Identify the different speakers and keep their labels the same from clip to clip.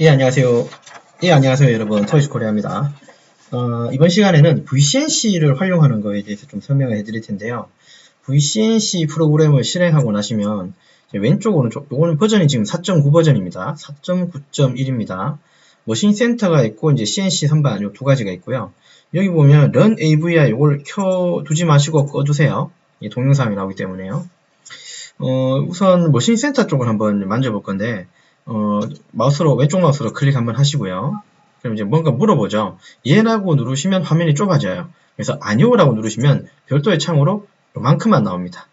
Speaker 1: 예, 안녕하세요. 예, 안녕하세요, 여러분. 토이스 코리아입니다. 어, 이번 시간에는 VCNC를 활용하는 거에 대해서 좀 설명을 해드릴 텐데요. VCNC 프로그램을 실행하고 나시면 왼쪽으로는 요거는 버전이 지금 4.9 버전입니다. 4.9.1입니다. 머신 센터가 있고 이제 CNC 선반 요 두 가지가 있고요. 여기 보면 run AVI 요걸 켜 두지 마시고 꺼두세요. 동영상이 나오기 때문에요. 어, 우선 머신 센터 쪽을 한번 만져볼 건데 어, 마우스로 왼쪽 마우스로 클릭 한번 하시고요. 그럼 이제 뭔가 물어보죠. 예라고 누르시면 화면이 좁아져요. 그래서 아니오라고 누르시면 별도의 창으로 요만큼만 나옵니다.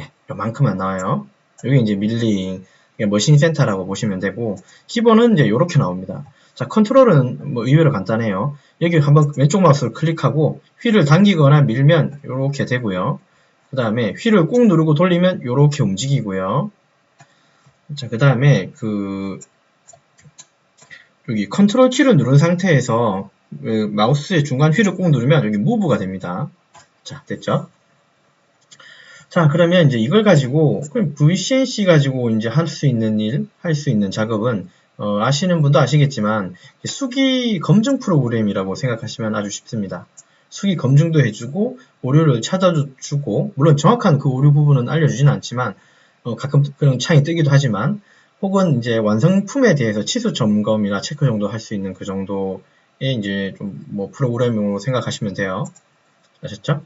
Speaker 1: 예, 요만큼만 나와요. 여기 이제 밀링, 머신 센터라고 보시면 되고 키보는 이제 이렇게 나옵니다. 자, 컨트롤은 뭐 의외로 간단해요. 여기 한번 왼쪽 마우스를 클릭하고 휠을 당기거나 밀면 이렇게 되고요. 그 다음에 휠을 꾹 누르고 돌리면 이렇게 움직이고요. 자, 그 다음에 그 여기 컨트롤 키를 누른 상태에서 그 마우스의 중간 휠을 꾹 누르면 여기 무브가 됩니다. 자, 됐죠? 자, 그러면 이제 이걸 가지고 VCNC 가지고 이제 할 수 있는 일, 할 수 있는 작업은 어, 아시는 분도 아시겠지만 수기 검증 프로그램이라고 생각하시면 아주 쉽습니다. 수기 검증도 해주고 오류를 찾아주고 물론 정확한 그 오류 부분은 알려주지는 않지만 어, 가끔 그런 창이 뜨기도 하지만 혹은 이제 완성품에 대해서 치수 점검이나 체크 정도 할 수 있는 그 정도의 이제 좀 뭐 프로그램으로 생각하시면 돼요. 아셨죠?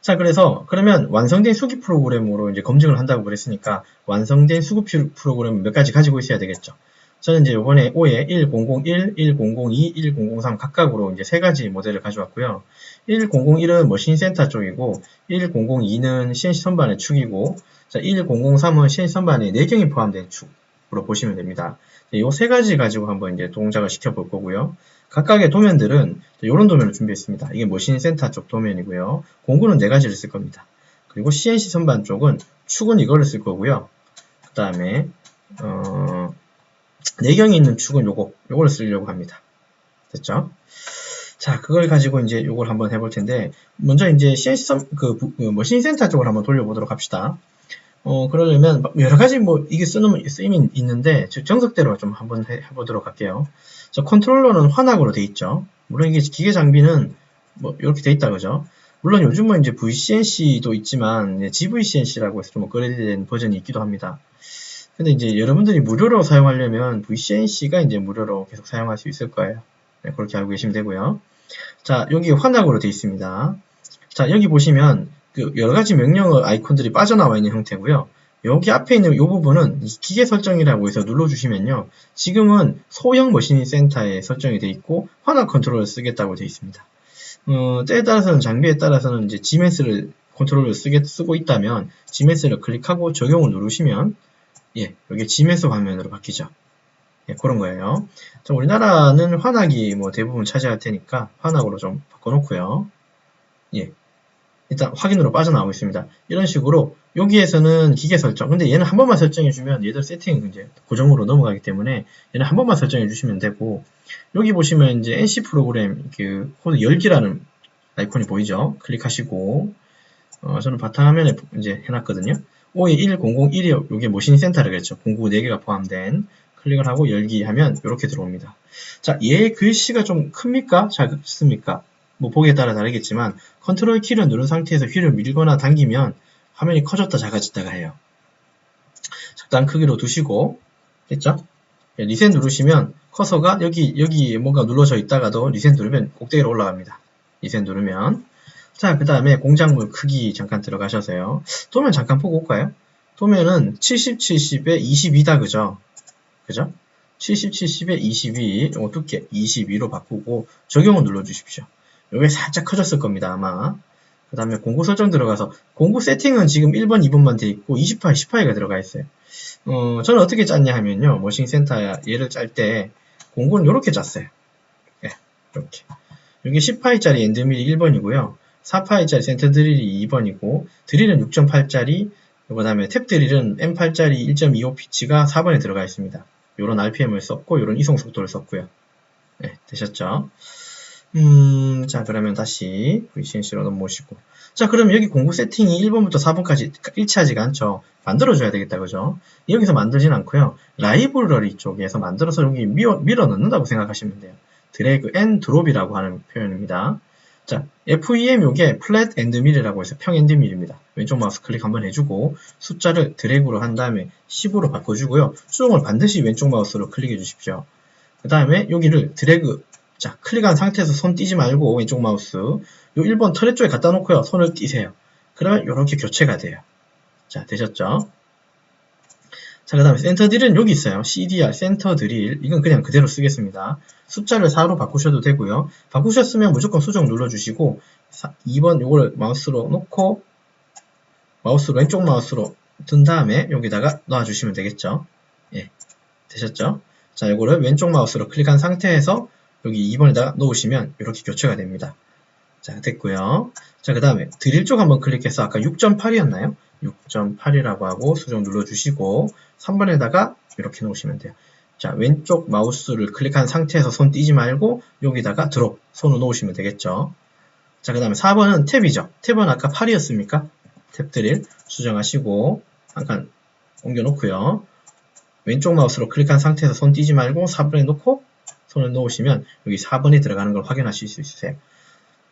Speaker 1: 자, 그래서 그러면 완성된 수기 프로그램으로 이제 검증을 한다고 그랬으니까 완성된 수급 프로그램 몇 가지 가지고 있어야 되겠죠. 저는 이제 이번에 5에 1001, 1002, 1003 각각으로 이제 세 가지 모델을 가져왔고요. 1001은 머신 센터 쪽이고 1002는 CNC 선반의 축이고 자, 1003은 CNC 선반에 내경이 포함된 축으로 보시면 됩니다. 이 세 가지 가지고 한번 이제 동작을 시켜볼 거고요. 각각의 도면들은 이런 도면을 준비했습니다. 이게 머신 센터 쪽 도면이고요. 공구는 네 가지를 쓸 겁니다. 그리고 CNC 선반 쪽은 축은 이거를 쓸 거고요. 그 다음에 어, 내경이 있는 축은 요거, 요걸 쓰려고 합니다. 됐죠? 자, 그걸 가지고 이제 요걸 한번 해볼 텐데, 먼저 이제 CNC 선, 그, 그 머신 센터 쪽을 한번 돌려보도록 합시다. 어, 그러려면 여러 가지 뭐 이게 쓰는, 쓰임이 있는데, 정석대로 좀 한번 해, 보도록 할게요. 자, 컨트롤러는 환학으로 돼 있죠. 물론 이게 기계 장비는 뭐 이렇게 돼 있다 그죠? 물론 요즘은 이제 VCNC도 있지만 GVCNC라고 해서 좀 업그레이드된 버전이 있기도 합니다. 근데 이제 여러분들이 무료로 사용하려면 VCNC가 이제 무료로 계속 사용할 수 있을 거예요. 네, 그렇게 알고 계시면 되고요. 자, 여기 환락으로 되어 있습니다. 자, 여기 보시면 그 여러 가지 명령어 아이콘들이 빠져나와 있는 형태고요. 여기 앞에 있는 이 부분은 기계 설정이라고 해서 눌러주시면요. 지금은 소형 머신 센터에 설정이 되어 있고 환학 컨트롤을 쓰겠다고 되어 있습니다. 어, 때에 따라서는 장비에 따라서는 이제 GMS를 컨트롤을 쓰게, 쓰고 있다면 GMS를 클릭하고 적용을 누르시면 예, 여기 지메스 화면으로 바뀌죠. 예, 그런 거예요. 자, 우리나라는 환학이 뭐 대부분 차지할 테니까 환학으로 좀 바꿔놓고요. 예, 일단 확인으로 빠져나오고 있습니다. 이런 식으로 여기에서는 기계 설정. 근데 얘는 한 번만 설정해주면 얘들 세팅 이제 고정으로 넘어가기 때문에 얘는 한 번만 설정해주시면 되고 여기 보시면 이제 NC 프로그램 그 코드 열기라는 아이콘이 보이죠? 클릭하시고 어, 저는 바탕화면에 이제 해놨거든요. OE 1001이 이게 모신 센터를 그랬죠. 공구 4개가 포함된 클릭을 하고 열기 하면 이렇게 들어옵니다. 자, 얘 글씨가 좀 큽니까? 작습니까? 뭐 보기에 따라 다르겠지만 컨트롤 키를 누른 상태에서 휠을 밀거나 당기면 화면이 커졌다 작아졌다가 해요. 적당한 크기로 두시고 됐죠? 예, 리셋 누르시면 커서가 여기 여기 뭔가 눌러져 있다가도 리셋 누르면 꼭대기로 올라갑니다. 리셋 누르면 자, 그 다음에 공작물 크기 잠깐 들어가셔서요. 도면 잠깐 보고 올까요? 도면은 70, 70에 22다, 그죠? 그죠? 70, 70에 22, 요 두께 22로 바꾸고 적용을 눌러주십시오. 여기 살짝 커졌을 겁니다, 아마. 그 다음에 공구 설정 들어가서 공구 세팅은 지금 1번, 2번만 돼 있고 28, 18가 들어가 있어요. 어, 저는 어떻게 짰냐 하면요. 머신 센터 얘를 짤 때 공구는 이렇게 짰어요. 예, 이렇게. 여기 18짜리 엔드밀이 1번이고요. 4파이짜리 센터 드릴이 2번이고 드릴은 6.8짜리 그 다음에 탭 드릴은 M8짜리 1.25 피치가 4번에 들어가 있습니다. 이런 RPM을 썼고 이런 이송 속도를 썼고요. 네, 되셨죠? 음, 자 그러면 다시 VCNC로 넘어오시고 자, 그럼 여기 공구 세팅이 1번부터 4번까지 일치하지가 않죠. 만들어줘야 되겠다, 그죠? 여기서 만들진 않고요. 라이브러리 쪽에서 만들어서 여기 밀어, 밀어 넣는다고 생각하시면 돼요. 드래그 앤 드롭이라고 하는 표현입니다. 자, FEM 요게 플랫 앤드 밀이라고 해서 평 앤드 밀입니다. 왼쪽 마우스 클릭 한번 해주고 숫자를 드래그로 한 다음에 10으로 바꿔주고요. 수동을 반드시 왼쪽 마우스로 클릭해 주십시오. 그 다음에 여기를 드래그 자 클릭한 상태에서 손 띄지 말고 왼쪽 마우스 요 1번 터렛 쪽에 갖다 놓고요. 손을 띄세요. 그러면 이렇게 교체가 돼요. 자 되셨죠? 자, 그 다음에 센터 드릴은 여기 있어요. CDR, 센터 드릴. 이건 그냥 그대로 쓰겠습니다. 숫자를 4로 바꾸셔도 되고요. 바꾸셨으면 무조건 수정 눌러주시고 2번 요거를 마우스로 놓고 마우스로 왼쪽 마우스로 든 다음에 여기다가 놔주시면 되겠죠. 예, 되셨죠? 자, 요거를 왼쪽 마우스로 클릭한 상태에서 여기 2번에다가 놓으시면 이렇게 교체가 됩니다. 자, 됐고요. 자, 그 다음에 드릴 쪽 한번 클릭해서 아까 6.8이었나요? 6.8이라고 하고 수정 눌러주시고 3번에다가 이렇게 놓으시면 돼요. 자, 왼쪽 마우스를 클릭한 상태에서 손 띄지 말고 여기다가 드롭, 손을 놓으시면 되겠죠. 자, 그 다음에 4번은 탭이죠. 탭은 아까 8이었습니까? 탭 드릴 수정하시고 한 칸 옮겨놓고요. 왼쪽 마우스로 클릭한 상태에서 손 띄지 말고 4번에 놓고 손을 놓으시면 여기 4번에 들어가는 걸 확인하실 수 있으세요.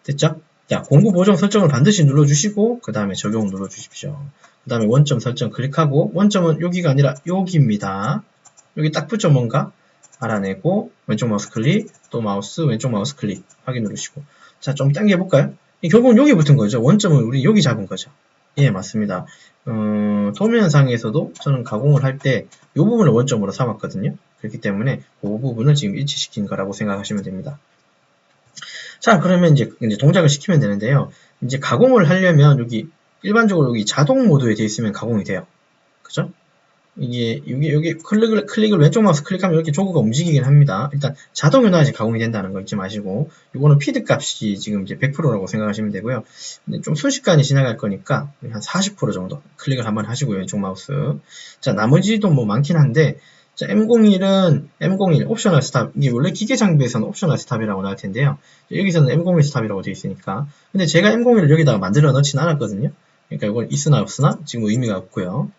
Speaker 1: 됐죠? 자, 공구 보정 설정을 반드시 눌러주시고 그 다음에 적용 눌러주십시오. 그 다음에 원점 설정 클릭하고 원점은 여기가 아니라 여기입니다. 여기 딱 붙죠 뭔가 알아내고 왼쪽 마우스 클릭 또 마우스 왼쪽 마우스 클릭 확인 누르시고 자 좀 당겨 볼까요? 결국은 여기 붙은 거죠. 원점은 우리 여기 잡은 거죠. 예 맞습니다. 어, 도면상에서도 저는 가공을 할 때 이 부분을 원점으로 삼았거든요. 그렇기 때문에 그 부분을 지금 일치시킨 거라고 생각하시면 됩니다. 자, 그러면 이제, 이제 동작을 시키면 되는데요. 이제 가공을 하려면 여기 일반적으로 여기 자동 모드에 되어 있으면 가공이 돼요. 그죠? 이게 여기 여기 클릭을 클릭을 왼쪽 마우스 클릭하면 이렇게 조그가 움직이긴 합니다. 일단 자동으로 놔야지 가공이 된다는 거 잊지 마시고 이거는 피드 값이 지금 이제 100%라고 생각하시면 되고요. 근데 좀 순식간에 지나갈 거니까 한 40% 정도 클릭을 한번 하시고요. 왼쪽 마우스. 자 나머지도 뭐 많긴 한데 자, M01은 M01 옵셔널 스탑. 이게 원래 기계 장비에서는 옵셔널 스탑이라고 나올 텐데요. 여기서는 M01 스탑이라고 되어 있으니까. 근데 제가 M01을 여기다가 만들어 넣진 않았거든요. 그러니까 이건 있으나 없으나 지금 의미가 없고요.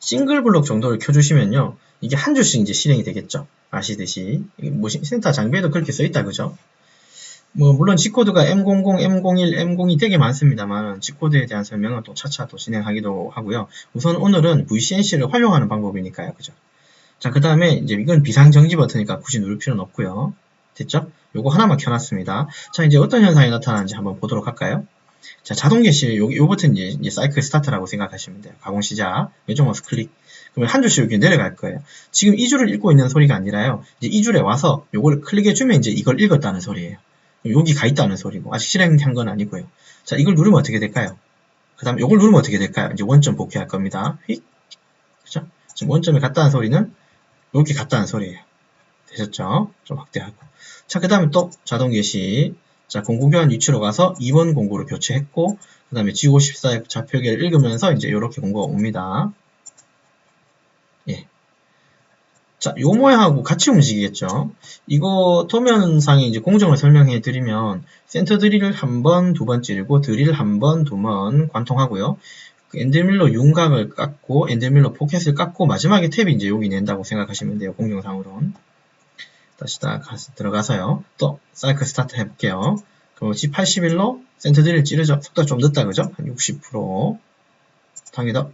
Speaker 1: 싱글 블록 정도를 켜주시면요. 이게 한 줄씩 이제 실행이 되겠죠. 아시듯이. 뭐 센터 장비에도 그렇게 써 있다 그죠? 뭐 물론 G코드가 M00, M01, M02 되게 많습니다만 G코드에 대한 설명은 또 차차 또 진행하기도 하고요. 우선 오늘은 VCNC를 활용하는 방법이니까요. 그죠? 자, 그 다음에 이제 이건 비상정지 버튼이니까 굳이 누를 필요는 없고요. 됐죠? 요거 하나만 켜놨습니다. 자, 이제 어떤 현상이 나타나는지 한번 보도록 할까요? 자, 자동 개시, 요, 요 버튼 이제, 이제 사이클 스타트라고 생각하시면 돼요. 가공 시작. 왼쪽 마우스 클릭. 그러면 한 줄씩 이렇게 내려갈 거예요. 지금 이 줄을 읽고 있는 소리가 아니라요. 이제 이 줄에 와서 요거를 클릭해주면 이제 이걸 읽었다는 소리예요. 여기 가 있다는 소리고, 아직 실행한 건 아니고요. 자, 이걸 누르면 어떻게 될까요? 그 다음에 요걸 누르면 어떻게 될까요? 이제 원점 복귀할 겁니다. 휙. 그죠? 지금 원점에 갔다는 소리는 여기 갔다는 소리예요. 되셨죠? 좀 확대하고. 자, 그 다음에 또 자동 개시. 자, 공구 교환 위치로 가서 2번 공구를 교체했고, 그 다음에 G54의 좌표계를 읽으면서 이제 이렇게 공구가 옵니다. 예. 자, 요 모양하고 같이 움직이겠죠. 이거 도면상에 이제 공정을 설명해 드리면 센터 드릴을 한 번, 두 번 찌르고 드릴 한 번, 두 번 관통하고요. 그 엔드밀러 윤곽을 깎고 엔드밀러 포켓을 깎고 마지막에 탭이 이제 여기 낸다고 생각하시면 돼요. 공정상으로는. 다시 다 들어가서요. 또 사이클 스타트 해볼게요. 그럼 G81로 센터 드릴 찌르죠. 속도가 좀 늦다 그죠? 한 60% 당이 더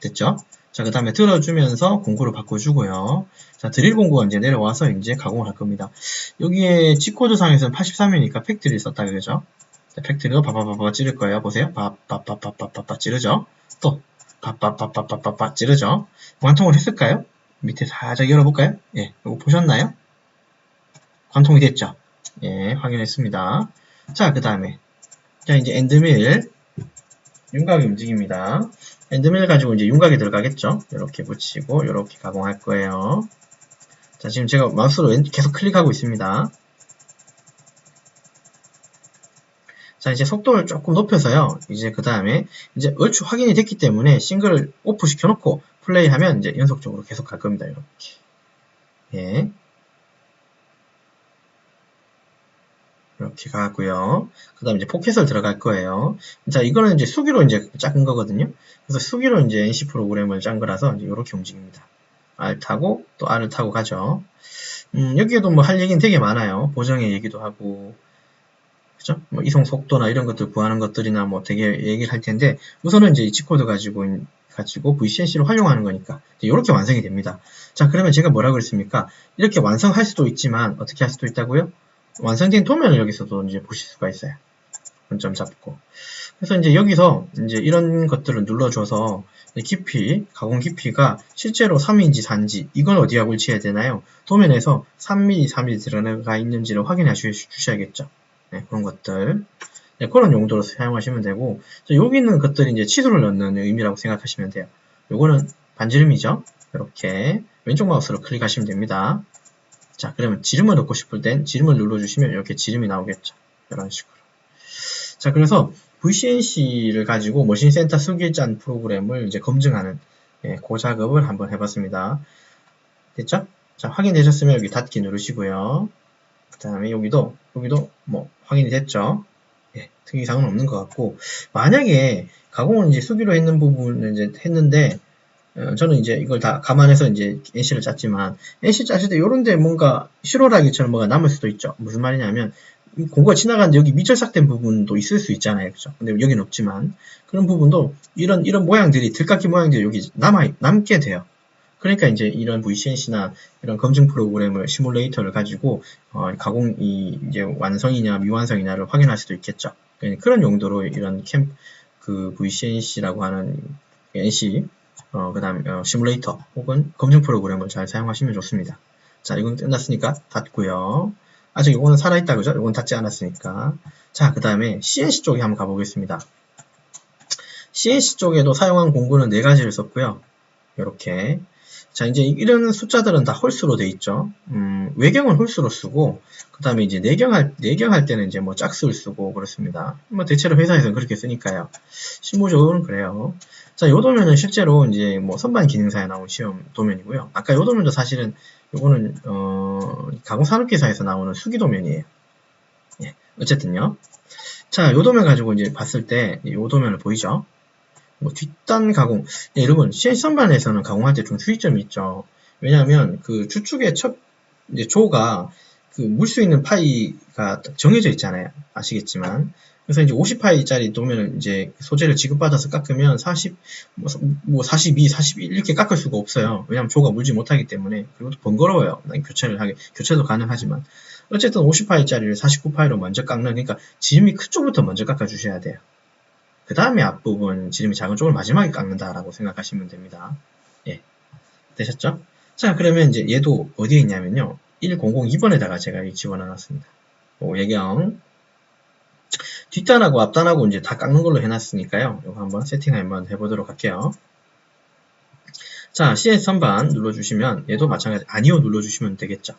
Speaker 1: 됐죠? 자, 그 다음에 들어주면서 공구를 바꿔주고요. 자, 드릴 공구가 이제 내려와서 이제 가공을 할 겁니다. 여기에 G코드 상에서는 83이니까 팩트를 썼다 그러죠? 팩트리가 바바바바 찌를 거예요. 보세요. 바바바바바바 찌르죠. 또 바바바바바바 찌르죠. 관통을 했을까요? 밑에 살짝 열어볼까요? 예, 이거 보셨나요? 관통이 됐죠. 예, 확인했습니다. 자, 그 다음에 자 이제 엔드밀 윤곽이 움직입니다. 엔드밀 가지고 이제 윤곽이 들어가겠죠. 이렇게 붙이고 이렇게 가공할 거예요. 자, 지금 제가 마우스로 계속 클릭하고 있습니다. 자, 이제 속도를 조금 높여서요. 이제 그 다음에 이제 얼추 확인이 됐기 때문에 싱글을 오프 시켜놓고 플레이하면 이제 연속적으로 계속 갈 겁니다. 이렇게. 예. 이렇게 가고요. 그 다음에 이제 포켓을 들어갈 거예요. 자, 이거는 이제 수기로 이제 작은 거거든요. 그래서 수기로 이제 NC 프로그램을 짠 거라서 이제 이렇게 움직입니다. R 타고 또 R을 타고 가죠. 음, 여기에도 뭐 할 얘기는 되게 많아요. 보정의 얘기도 하고, 그죠? 뭐 이송 속도나 이런 것들 구하는 것들이나 뭐 되게 얘기를 할 텐데, 우선은 이제 이 G코드 가지고, 가지고 VCNC를 활용하는 거니까, 이렇게 완성이 됩니다. 자, 그러면 제가 뭐라 그랬습니까? 이렇게 완성할 수도 있지만, 어떻게 할 수도 있다고요? 완성된 도면을 여기서도 이제 보실 수가 있어요. 원점 잡고. 그래서 이제 여기서 이제 이런 것들을 눌러줘서 깊이, 가공 깊이가 실제로 3인지 4인지 이건 어디하고 일치해야 되나요? 도면에서 3mm, 4mm 들어가 있는지를 확인해 주셔야겠죠. 네, 그런 것들. 네, 그런 용도로 사용하시면 되고 여기 있는 것들이 이제 치수를 넣는 의미라고 생각하시면 돼요. 요거는 반지름이죠. 이렇게 왼쪽 마우스로 클릭하시면 됩니다. 자, 그러면 지름을 넣고 싶을 땐 지름을 눌러주시면 이렇게 지름이 나오겠죠. 이런 식으로. 자, 그래서 VCNC를 가지고 머신센터 수기짠 프로그램을 이제 검증하는 예, 그 작업을 한번 해봤습니다. 됐죠? 자, 확인되셨으면 여기 닫기 누르시고요. 그 다음에 여기도, 여기도 뭐 확인이 됐죠? 예, 특이사항은 없는 것 같고, 만약에 가공을 이제 수기로 했는 부분을 이제 했는데, 어, 저는 이제 이걸 다 감안해서 이제 NC를 짰지만, NC 짰을 때 요런데 뭔가 실오라기처럼 뭐가 남을 수도 있죠. 무슨 말이냐면, 공구가 지나가는데 여기 미절삭된 부분도 있을 수 있잖아요. 그죠? 근데 여기는 없지만 그런 부분도 이런 이런 모양들이 들깎이 모양들이 여기 남아 남게 돼요. 그러니까 이제 이런 VCNC나 이런 검증 프로그램을 시뮬레이터를 가지고 어, 가공 이 이제 완성이냐 미완성이냐를 확인할 수도 있겠죠. 그러니까 그런 용도로 이런 캠 그 VCNC라고 하는 NC 어, 그 다음 어, 시뮬레이터 혹은 검증 프로그램을 잘 사용하시면 좋습니다. 자, 이건 끝났으니까 닫고요. 아직 이거는 살아있다 그죠? 이건 닿지 않았으니까 자 그 다음에 CNC 쪽에 한번 가보겠습니다 CNC 쪽에도 사용한 공구는 네 가지를 썼고요 이렇게 자 이제 이런 숫자들은 다 홀수로 돼 있죠 음, 외경은 홀수로 쓰고 그 다음에 이제 내경할 내경할 때는 이제 뭐 짝수를 쓰고 그렇습니다 뭐 대체로 회사에서는 그렇게 쓰니까요 실무적으로는 그래요 자, 요 도면은 실제로 이제 뭐 선반 기능사에 나온 시험 도면이고요. 아까 요 도면도 사실은 요거는 어, 가공산업기사에서 나오는 수기 도면이에요. 예, 어쨌든요. 자, 요 도면 가지고 이제 봤을 때 요 도면을 보이죠? 뭐 뒷단 가공. 예, 여러분, CNC 선반에서는 가공할 때 좀 주의점이 있죠. 왜냐하면 그 주축의 첫 이제 조가 그 물 수 있는 파이가 정해져 있잖아요. 아시겠지만 그래서 이제 50파이짜리 도면을 이제 소재를 지급받아서 깎으면 40, 뭐, 42, 41 이렇게 깎을 수가 없어요. 왜냐하면 조가 물지 못하기 때문에 그리고 또 번거로워요. 교체를 하게 교체도 가능하지만 어쨌든 50파이짜리를 49파이로 먼저 깎는 그러니까 지름이 큰 쪽부터 먼저 깎아 주셔야 돼요. 그 다음에 앞부분 지름이 작은 쪽을 마지막에 깎는다라고 생각하시면 됩니다. 예, 되셨죠? 자 그러면 이제 얘도 어디에 있냐면요 1002번에다가 제가 집어넣어 놨습니다. 예경 뒷단하고 앞단하고 이제 다 깎는 걸로 해놨으니까요. 이거 한번 세팅 한번 해보도록 할게요. 자, CS 선반 눌러주시면 얘도 마찬가지 아니오 눌러주시면 되겠죠.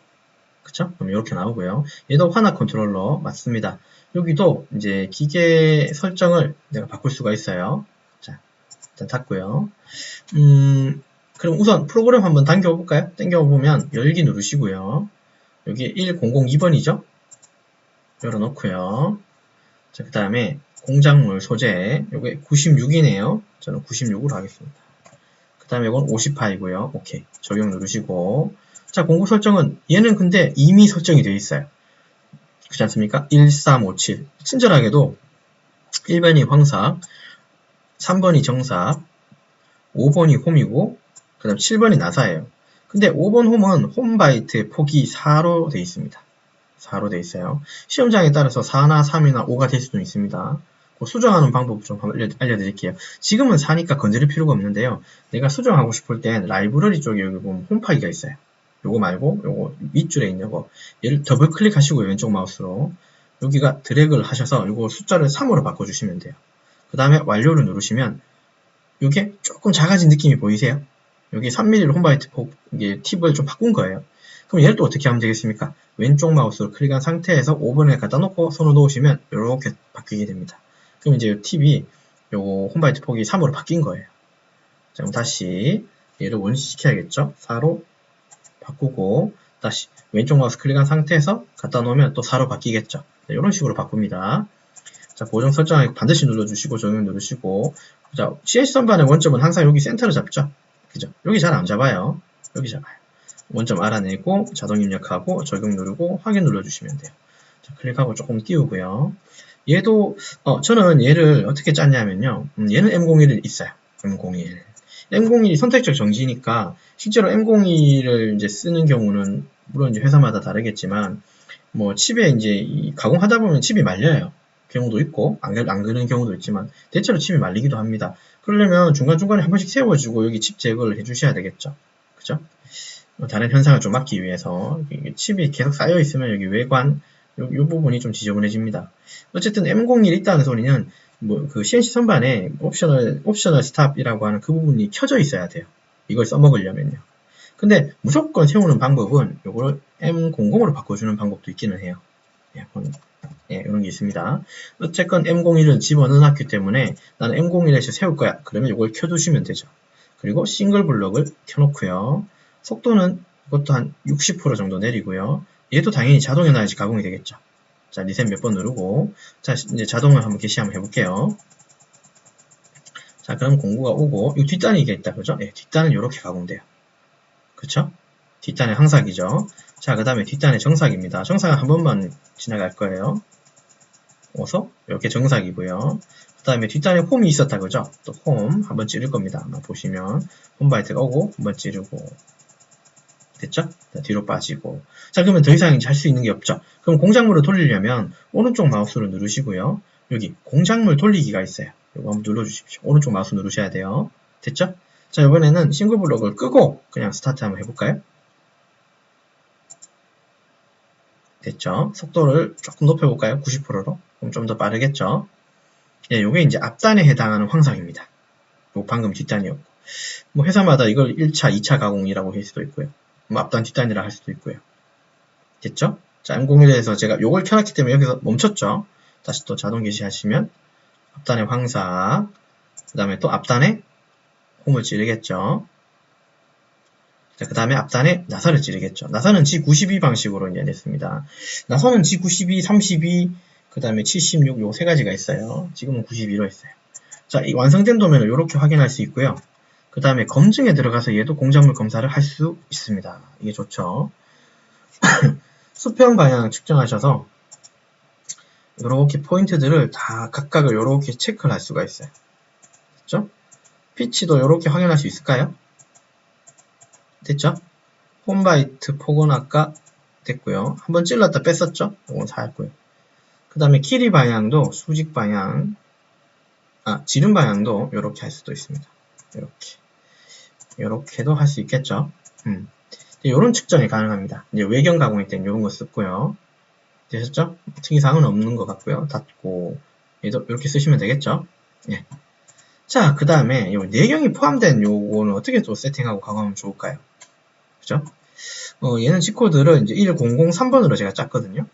Speaker 1: 그쵸? 그럼 이렇게 나오고요. 얘도 화나 컨트롤러 맞습니다. 여기도 이제 기계 설정을 내가 바꿀 수가 있어요. 자, 일단 닫고요. 음, 그럼 우선 프로그램 한번 당겨볼까요? 당겨보면 열기 누르시고요. 여기 1002번이죠? 열어놓고요. 자, 그 다음에 공작물 소재, 요게 96이네요. 저는 96으로 하겠습니다. 그 다음에 이건 50파이고요. 오케이. 적용 누르시고. 자, 공구 설정은 얘는 근데 이미 설정이 되어 있어요. 그렇지 않습니까? 1357. 친절하게도 1번이 황사, 3번이 정사, 5번이 홈이고, 그 다음 7번이 나사예요. 근데 5번 홈은 홈바이트의 폭이 4로 되어 있습니다. 4로 되어 있어요. 시험장에 따라서 4나 3이나 5가 될 수도 있습니다. 그 수정하는 방법 좀 알려, 드릴게요 지금은 4니까 건드릴 필요가 없는데요. 내가 수정하고 싶을 땐 라이브러리 쪽에 여기 보면 홈파이가 있어요. 요거 말고 요거 윗줄에 있는 거 얘를 더블 클릭하시고요. 왼쪽 마우스로 여기가 드래그를 하셔서 요거 숫자를 3으로 바꿔주시면 돼요. 그 다음에 완료를 누르시면 이게 조금 작아진 느낌이 보이세요? 여기 3mm로 홈바이트 폭, 이게 팁을 좀 바꾼 거예요. 그럼 얘를 또 어떻게 하면 되겠습니까? 왼쪽 마우스로 클릭한 상태에서 5번에 갖다 놓고 손을 놓으시면 이렇게 바뀌게 됩니다. 그럼 이제 팁이 요거 홈바이트 폭이 3으로 바뀐 거예요. 자, 그럼 다시 얘를 원시시켜야겠죠? 4로 바꾸고 다시 왼쪽 마우스 클릭한 상태에서 갖다 놓으면 또 4로 바뀌겠죠? 이런 식으로 바꿉니다. 자, 보정 설정하기 반드시 눌러주시고 적용 누르시고 자, CNC 선반의 원점은 항상 여기 센터를 잡죠. 그죠? 여기 잘 안 잡아요. 여기 잡아요. 원점 알아내고 자동 입력하고 적용 누르고 확인 눌러주시면 돼요. 자, 클릭하고 조금 띄우고요. 얘도 어, 저는 얘를 어떻게 짰냐면요. 음, 얘는 M01이 있어요. M01. M01이 선택적 정지니까 실제로 M01을 이제 쓰는 경우는 물론 이제 회사마다 다르겠지만 뭐 칩에 이제 가공하다 보면 칩이 말려요. 경우도 있고 안, 안 그러는 경우도 있지만 대체로 칩이 말리기도 합니다. 그러려면 중간중간에 한 번씩 세워주고 여기 칩 제거를 해주셔야 되겠죠. 그죠? 뭐 다른 현상을 좀 막기 위해서 칩이 계속 쌓여 있으면 여기 외관 요, 요 부분이 좀 지저분해집니다. 어쨌든 M01 있다는 소리는 뭐 그 CNC 선반에 옵셔널 옵셔널 스탑이라고 하는 그 부분이 켜져 있어야 돼요. 이걸 써먹으려면요. 근데 무조건 세우는 방법은 요거를 M00으로 바꿔주는 방법도 있기는 해요. 예, 예, 이런 게 있습니다. 어쨌건 M01은 집어넣었기 때문에 나는 M01에서 세울 거야. 그러면 이걸 켜두시면 되죠. 그리고 싱글 블럭을 켜놓고요. 속도는 이것도 한 60% 정도 내리고요. 얘도 당연히 자동 연화야지 가공이 되겠죠. 자, 리셋 몇 번 누르고 자, 이제 자동을 한번 게시 한번 해볼게요. 자, 그럼 공구가 오고 이 뒷단이 이게 있다, 그죠? 예, 뒷단은 이렇게 가공돼요. 그쵸? 뒷단의 항삭이죠. 자, 그 다음에 뒷단의 정삭입니다. 정삭은 한 번만 지나갈 거예요. 어서 이렇게 정삭이고요. 그 다음에 뒷단에 홈이 있었다, 그죠? 또 홈 한번 찌를 겁니다. 보시면 홈바이트가 오고 한번 찌르고 됐죠? 자, 뒤로 빠지고 자 그러면 더 이상 할수 있는 게 없죠. 그럼 공작물을 돌리려면 오른쪽 마우스를 누르시고요. 여기 공작물 돌리기가 있어요. 이거 한번 눌러주십시오. 오른쪽 마우스 누르셔야 돼요. 됐죠? 자 이번에는 싱글 블록을 끄고 그냥 스타트 한번 해볼까요? 됐죠? 속도를 조금 높여볼까요? 90%로. 그럼 좀 더 빠르겠죠? 예, 요게 이제 앞단에 해당하는 황상입니다. 요 방금 뒷단이었고. 뭐 회사마다 이걸 1차, 2차 가공이라고 할 수도 있고요. 뭐 앞단, 뒷단이라 할 수도 있고요. 됐죠? 자, M01에서 제가 요걸 켜놨기 때문에 여기서 멈췄죠? 다시 또 자동 개시하시면 앞단에 황사, 그 다음에 또 앞단에 홈을 찌르겠죠? 자, 그 다음에 앞단에 나사를 찌르겠죠. 나사는 G92 방식으로 이제 냈습니다. 나사는 G92, 32, 그 다음에 76, 요 세 가지가 있어요. 지금은 92로 했어요. 자, 이 완성된 도면을 이렇게 확인할 수 있고요. 그 다음에 검증에 들어가서 얘도 공작물 검사를 할 수 있습니다. 이게 좋죠. 수평 방향 측정하셔서 이렇게 포인트들을 다 각각을 이렇게 체크를 할 수가 있어요. 됐죠? 피치도 이렇게 확인할 수 있을까요? 됐죠? 홈바이트 폭은 아까 됐고요. 한번 찔렀다 뺐었죠? 이건 다 했고요. 그 다음에 키리 방향도 수직 방향, 아 지름 방향도 이렇게 할 수도 있습니다. 이렇게 이렇게도 할 수 있겠죠? 음. 이런 측정이 가능합니다. 이제 외경 가공일 땐 이런 거 쓰고요. 되셨죠? 특이사항은 없는 것 같고요. 닫고 이렇게 쓰시면 되겠죠? 예. 자, 그 다음에 요 내경이 포함된 요거는 어떻게 또 세팅하고 가공하면 좋을까요? 그죠? 어, 얘는 G코드를 이제 1003번으로 제가 짰거든요.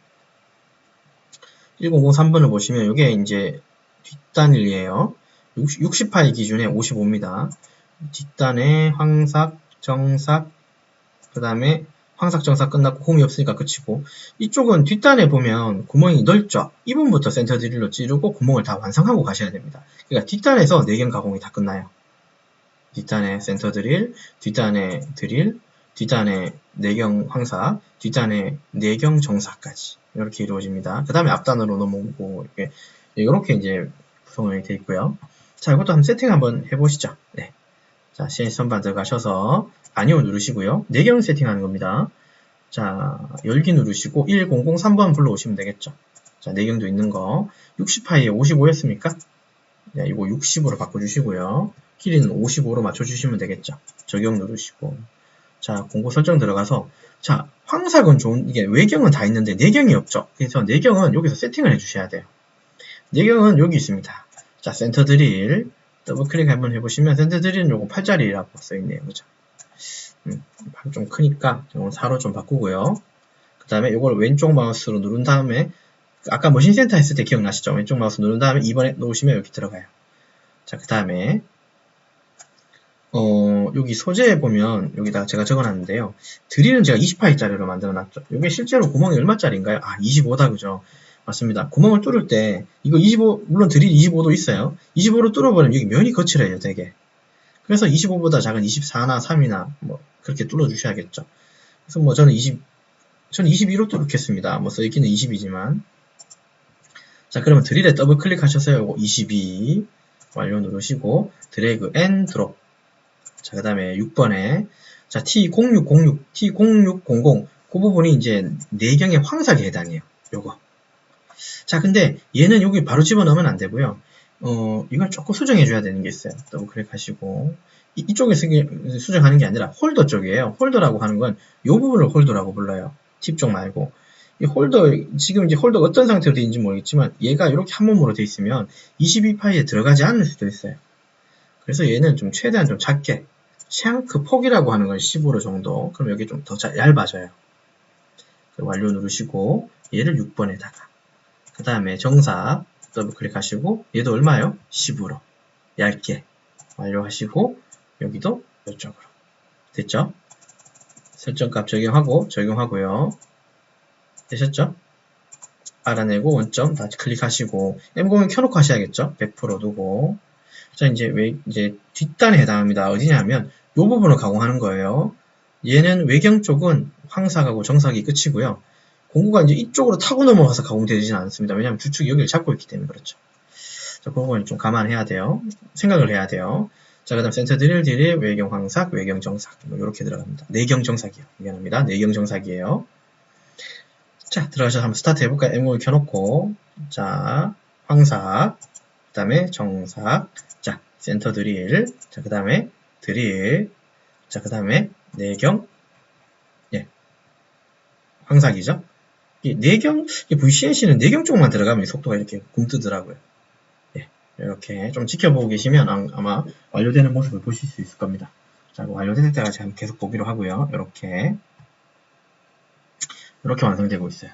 Speaker 1: 1003번을 보시면 이게 이제 뒷단일이에요. 60파일 기준에 55입니다. 뒷단에 황삭, 정삭, 그 다음에 황삭, 정삭 끝났고 홈이 없으니까 끝이고 이쪽은 뒷단에 보면 구멍이 넓죠. 이 부분부터 센터 드릴로 찌르고 구멍을 다 완성하고 가셔야 됩니다. 그러니까 뒷단에서 내경 가공이 다 끝나요. 뒷단에 센터 드릴, 뒷단에 드릴, 뒷단에 내경 황사, 뒷단에 내경 정사까지 이렇게 이루어집니다. 그 다음에 앞단으로 넘어오고 이렇게 이렇게 이제 구성이 되어 있고요. 자, 이것도 한번 세팅 한번 해보시죠. 네. 자, CNC 선반 들어가셔서 아니오 누르시고요. 내경 세팅하는 겁니다. 자, 열기 누르시고 1003번 불러오시면 되겠죠. 자, 내경도 있는 거 60파이에 55였습니까? 네, 이거 60으로 바꿔주시고요. 길이는 55로 맞춰주시면 되겠죠. 적용 누르시고 자, 공고 설정 들어가서 자, 황삭은 좋은 이게 외경은 다 있는데 내경이 없죠. 그래서 내경은 여기서 세팅을 해주셔야 돼요. 내경은 여기 있습니다. 자, 센터 드릴 더블 클릭 한번 해보시면 센터 드릴은 요거 8짜리라고 써있네요. 그죠? 음, 좀 크니까 이건 4로 좀 바꾸고요. 그 다음에 이걸 왼쪽 마우스로 누른 다음에 아까 머신 센터 했을 때 기억나시죠? 왼쪽 마우스 누른 다음에 2번에 놓으시면 이렇게 들어가요. 자, 그 다음에 어, 여기 소재에 보면 여기다 제가 적어놨는데요. 드릴은 제가 28짜리로 만들어놨죠. 이게 실제로 구멍이 얼마짜리인가요? 아, 25다 그죠? 맞습니다. 구멍을 뚫을 때 이거 25 물론 드릴 25도 있어요. 25로 뚫어버리면 여기 면이 거칠어요, 되게. 그래서 25보다 작은 24나 3이나 뭐 그렇게 뚫어 주셔야겠죠. 그래서 뭐 저는 20 저는 22로 뚫겠습니다. 뭐 써있기는 20이지만 자 그러면 드릴에 더블 클릭하셔서 22 완료 누르시고 드래그 N 드롭 자그 다음에 6번에 자 T0606 T0600 그 부분이 이제 내경의 황삭에 해당해요. 요거 자 근데 얘는 여기 바로 집어넣으면 안 되고요. 어 이걸 조금 수정해 줘야 되는 게 있어요. 더블 클릭하시고 이, 쪽에 수정하는 게 아니라 홀더 쪽이에요. 홀더라고 하는 건 이 부분을 홀더라고 불러요. 팁 쪽 말고 이 홀더 지금 이제 홀더가 어떤 상태로 되어 있는지 모르겠지만 얘가 이렇게 한 몸으로 되어 있으면 22파이에 들어가지 않을 수도 있어요. 그래서 얘는 좀 최대한 좀 작게 샹크 폭이라고 하는 건 15로 정도 그럼 여기 좀 더 얇아져요. 완료 누르시고 얘를 6번에다가 그 다음에 정사 더블 클릭하시고 얘도 얼마요? 10으로 얇게 완료하시고 여기도 이쪽으로 됐죠? 설정값 적용하고 적용하고요. 되셨죠? 알아내고 원점 다시 클릭하시고 M0은 켜놓고 하셔야겠죠? 100% 두고 자 이제 왜 이제 뒷단에 해당합니다. 어디냐면 이 부분을 가공하는 거예요. 얘는 외경 쪽은 황사하고 정사기 끝이고요. 공구가 이제 이쪽으로 타고 넘어가서 가공되지는 않습니다. 왜냐하면 주축이 여기를 잡고 있기 때문에 그렇죠. 자, 그건 좀 감안해야 돼요. 생각을 해야 돼요. 자, 그 다음 센터 드릴, 드릴, 외경 황삭, 외경 정삭. 뭐 이렇게 들어갑니다. 내경 정삭이요. 미안합니다. 내경 정삭이에요. 자, 들어가셔서 한번 스타트 해볼까요? M5를 켜놓고, 자, 황삭, 그 다음에 정삭, 자, 센터 드릴, 자, 그 다음에 드릴, 자, 그 다음에 내경, 예, 황삭이죠? 이 내경, 이 VCNC는 내경 쪽만 들어가면 속도가 이렇게 굼 뜨더라고요. 예, 이렇게 좀 지켜보고 계시면 아마 완료되는 모습을 보실 수 있을 겁니다. 자, 완료될 때까지 계속 보기로 하고요. 이렇게. 이렇게 완성되고 있어요.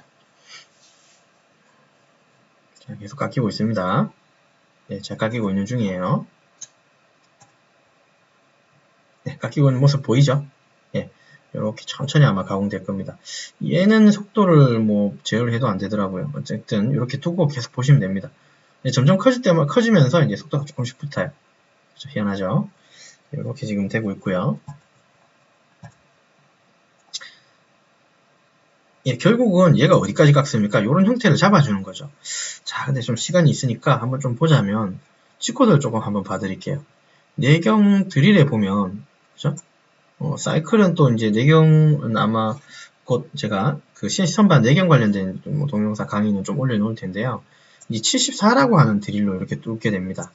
Speaker 1: 자, 계속 깎이고 있습니다. 네, 잘 깎이고 있는 중이에요. 네, 깎이고 있는 모습 보이죠? 예, 이렇게 천천히 아마 가공될 겁니다. 얘는 속도를 뭐 제어를 해도 안 되더라고요. 어쨌든 이렇게 두고 계속 보시면 됩니다. 네, 점점 커질 때만 커지면서 이제 속도가 조금씩 붙어요. 그렇죠? 희한하죠? 이렇게 지금 되고 있고요. 예, 결국은 얘가 어디까지 깎습니까? 이런 형태를 잡아주는 거죠. 자, 근데 좀 시간이 있으니까 한번 좀 보자면 C코드를 조금 한번 봐드릴게요. 내경 드릴에 보면 그죠? 어, 사이클은 또 이제 내경은 아마 곧 제가 그 선반 내경 관련된 뭐 동영상 강의는 좀 올려놓을 텐데요. 이 74라고 하는 드릴로 이렇게 뚫게 됩니다.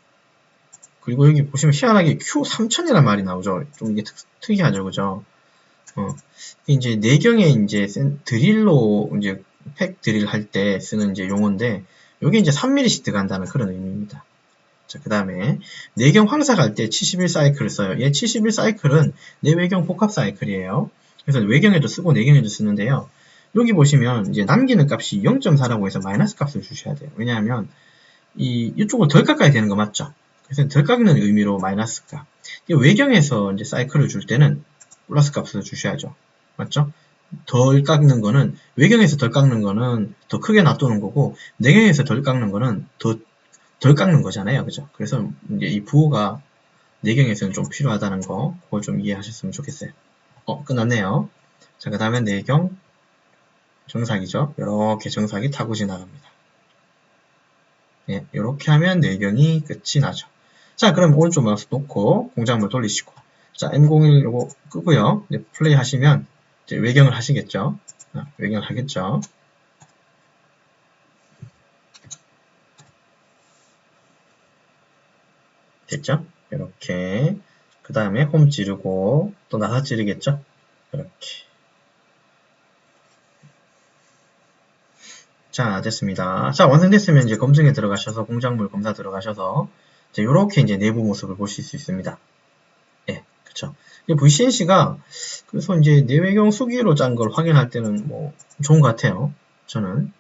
Speaker 1: 그리고 여기 보시면 희한하게 Q3000이라는 말이 나오죠. 좀 이게 특, 특이하죠, 그죠? 어, 이제 내경에 이제 드릴로 이제 팩 드릴 할 때 쓰는 이제 용어인데, 여기 이제 3mm씩 들어간다는 그런 의미입니다. 자, 그 다음에 내경 황사 갈 때 71 사이클을 써요. 얘 71 사이클은 내외경 복합 사이클이에요. 그래서 외경에도 쓰고 내경에도 쓰는데요. 여기 보시면 이제 남기는 값이 0.4라고 해서 마이너스 값을 주셔야 돼요. 왜냐하면 이 이쪽을 덜 깎아야 되는 거 맞죠? 그래서 덜 깎는 의미로 마이너스 값. 외경에서 이제 사이클을 줄 때는 플러스 값을 주셔야죠. 맞죠? 덜 깎는 거는 외경에서 덜 깎는 거는 더 크게 놔두는 거고 내경에서 덜 깎는 거는 더 덜 깎는 거잖아요. 그죠? 그래서 이제 이 부호가 내경에서는 좀 필요하다는 거 그걸 좀 이해하셨으면 좋겠어요. 어, 끝났네요. 자, 그 다음에 내경 정삭이죠. 이렇게 정삭이 타고 지나갑니다. 예, 이렇게 하면 내경이 끝이 나죠. 자, 그럼 오른쪽 마우스 놓고 공작물 돌리시고 자, M01 요거 끄고요. 플레이 하시면 이제 외경을 하시겠죠. 아, 외경을 하겠죠. 됐죠? 이렇게 그 다음에 홈 찌르고 또 나사 찌르겠죠? 이렇게 자 됐습니다. 자 완성됐으면 이제 검증에 들어가셔서 공작물 검사 들어가셔서 이제 이렇게 이제 내부 모습을 보실 수 있습니다. 예, 그쵸. VCNC가 그래서 이제 내외경 수기로 짠 걸 확인할 때는 뭐 좋은 것 같아요. 저는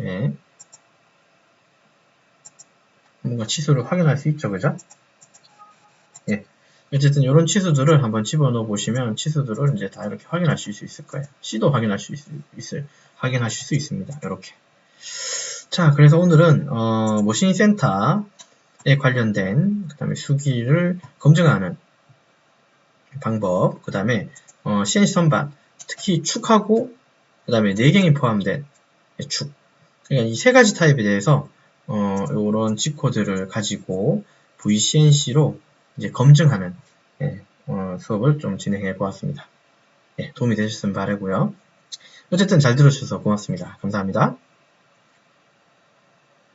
Speaker 1: 예. 뭔가 치수를 확인할 수 있죠, 그죠? 예. 어쨌든 이런 치수들을 한번 집어넣어 보시면 치수들을 이제 다 이렇게 확인하실 수 있을 거예요. C도 확인할 수 있, 있을, 확인하실 수 있습니다. 이렇게. 자, 그래서 오늘은 어, 머신 센터에 관련된 그다음에 수기를 검증하는 방법, 그다음에 어, CNC 선반, 특히 축하고 그다음에 내경이 포함된 축. 그러니까 이 세 가지 타입에 대해서 어, 이런 G 코드를 가지고 VCNC로 이제 검증하는 예, 어, 수업을 좀 진행해 보았습니다. 예, 도움이 되셨으면 바라고요. 어쨌든 잘 들어주셔서 고맙습니다. 감사합니다.